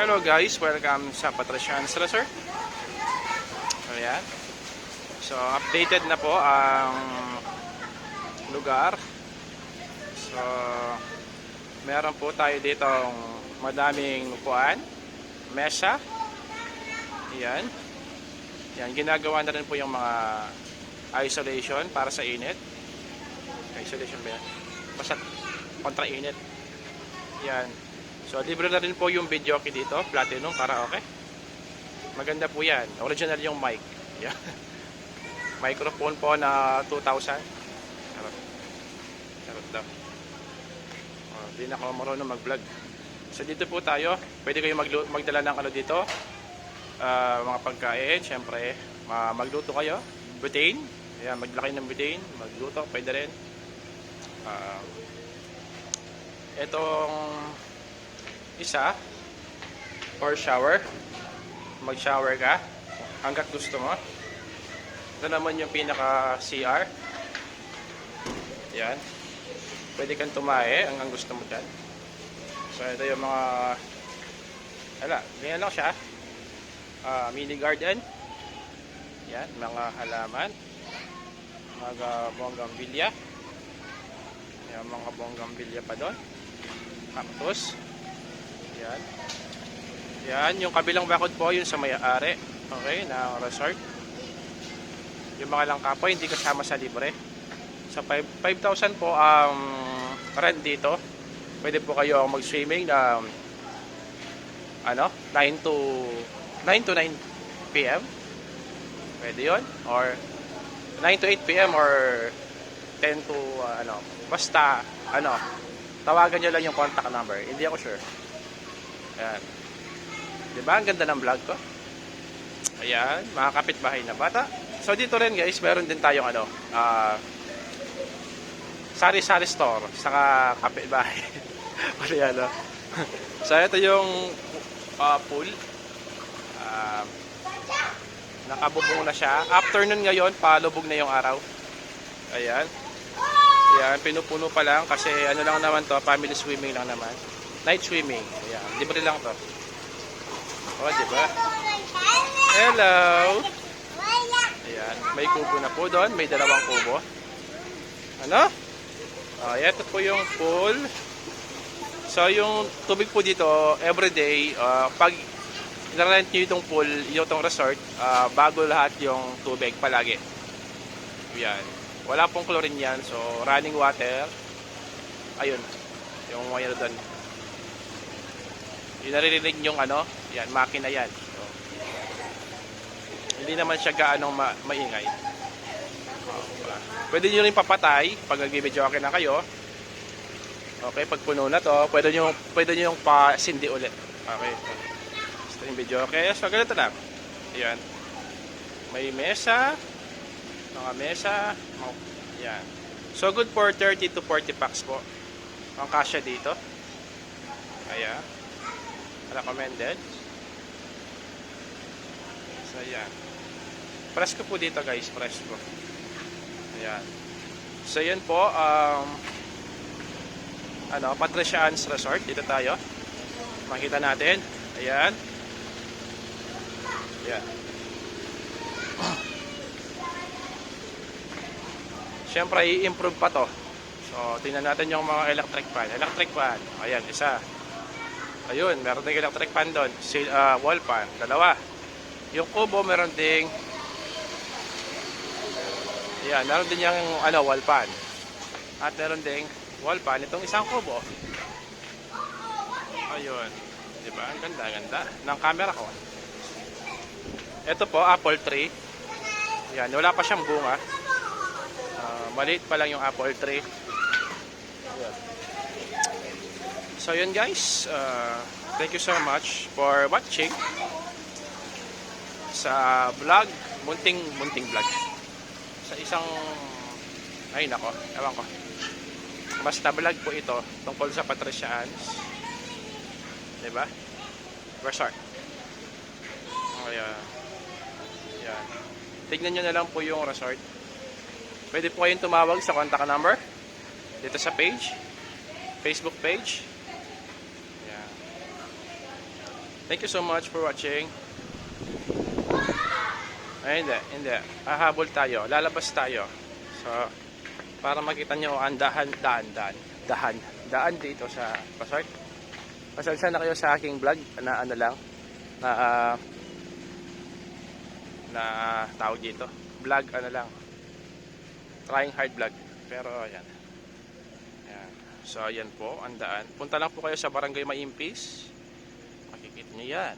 Hello guys, welcome sa Patrician's Resort. Ayan. So, updated na po ang lugar. So, meron po tayo dito madaming upuan, mesa. Ayan. Yan, ginagawa na rin po yung mga isolation para sa init. Isolation ba yan? Basta kontra init. Yan. So, libre na rin po yung video key dito, platinum, para okay. Maganda po yan. Original yung mic. Yan. Microphone po na 2,000. Charot. Charot daw. Oh, di na ako marunong mag-vlog. So, dito po tayo. Pwede kayo magdala ng ano dito. Ah, mga pagkain, syempre. ma- magluto kayo. Butane. Ayan, maglaki ng butane. Magluto, pwede rin. Ah, itong isa? Or shower? Mag shower ka? Hanggat gusto mo. Ito naman yung pinaka CR yan. Pwede kang tumae hanggang gusto mo dyan. So ito yung mga hala ganyan lang siya? Ah, mini garden. Yan mga halaman. Mga bonggambilya yan mga bonggambilya pa doon. Cactus yan. Yan, yung kabilang bakod po, yun sa may-ari. Okay, na resort. Yung mga langka po, hindi kasama sa libre. Sa 5 5,000 po ang rent dito. Pwede po kayo mag-swimming na ano, 9 to 9 to 9 p.m. Pwede yun. Or 9 to 8 p.m. or 10 to uh, ano, basta ano, tawagan nyo lang yung contact number. Hindi ako sure. Ayan. Di ba? Ang ganda ng vlog ko. Ayan. Mga kapitbahay na bata. So, dito rin guys, meron din tayong ano, ah, sari-sari store, saka kapitbahay. Ano yan, no? so, ito yung ah, pool. Ah, nakabubong na siya. Afternoon ngayon, palubog na yung araw. Ayan. Ayan, pinupuno pa lang kasi ano lang naman to, family swimming lang naman. Night swimming. Ayan, libre lang to. O, di ba? Hello! Ayan, may kubo na po doon. May dalawang kubo. Ano? Ah, ito po yung pool. So, yung tubig po dito, everyday, ah, pag na-rent nyo itong pool, yung itong resort, ah, bago lahat yung tubig palagi. Yan. Wala pong chlorine yan. So, running water. Ayun. Yung wire doon. Yung naririnig yung ano, yan, makina yan. So, hindi naman siya gaano ma maingay. Oh, diba? Pwede nyo rin papatay pag nag-video okay na kayo. Okay, pag puno na to, pwede nyo, pwede nyo yung pa-sindi ulit. Okay. Basta yung video okay. So, ganito lang. Ayan. May mesa, mga mesa, mga, yan. So, good for 30 to 40 packs po. Ang kasya dito. Ayan. Recommended. So, yan. Presko po dito guys, presko. Ayan. So, yan po, um, ano, Patrician's Resort. Dito tayo. Makita natin. Ayan. Ayan. Siyempre, i-improve pa to. So, tingnan natin yung mga electric fan. Electric fan. Ayan, isa. Ayun, meron ding electric fan doon. Ah, wall fan. Dalawa. Yung kubo, meron ding Ayan, meron din yung ano, wall fan. At meron ding wall fan. Itong isang kubo. Ayun. Di ba? Ang ganda, ganda. Ng camera ko. Ito po, apple tree. Ayan, wala pa siyang bunga. Ah, maliit pa lang yung apple tree. Ayan. So yun guys, uh, thank you so much for watching sa vlog, munting munting vlog. Sa isang ay nako, ewan ko. Basta vlog po ito tungkol sa Patricians. 'Di ba? Resort. Ayan. Ayan. Tignan nyo na lang po yung resort. Pwede po kayong tumawag sa contact number dito sa page, Facebook page. Ayan. Thank you so much for watching. Ay, hindi, hindi. Hahabol tayo. Lalabas tayo. So, para makita nyo ang dahan, daan, daan, dahan, daan dito sa resort. Pasensya na kayo sa aking vlog na ano lang, na, ah, na tawag dito. Vlog, ano lang, trying hard vlog. Pero, ayan. Ayan. So, ayan po, ang daan. Punta lang po kayo sa Barangay Maimpis. Makikita nyo.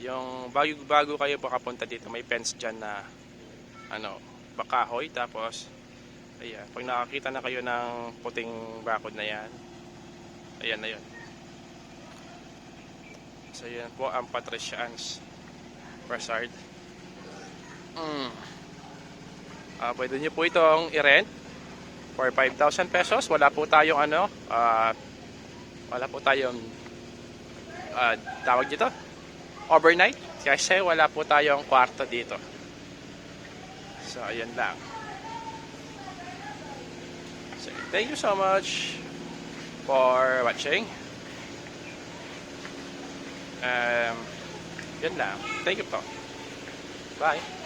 Yung bago-bago kayo pakapunta dito, may fence dyan na ano, bakahoy. Tapos, ayan, pag nakakita na kayo ng puting bakod na yan, ayan na yun. So, yan po ang Patricians Resort. Mm. Ah, pwede nyo po itong i-rent for 5,000 pesos. Wala po tayong ano, ah, wala po tayong ah, tawag dito, overnight. Kasi wala po tayong kwarto dito. So, ayan lang. So, thank you so much for watching. Um, yan lang. Thank you po. Bye.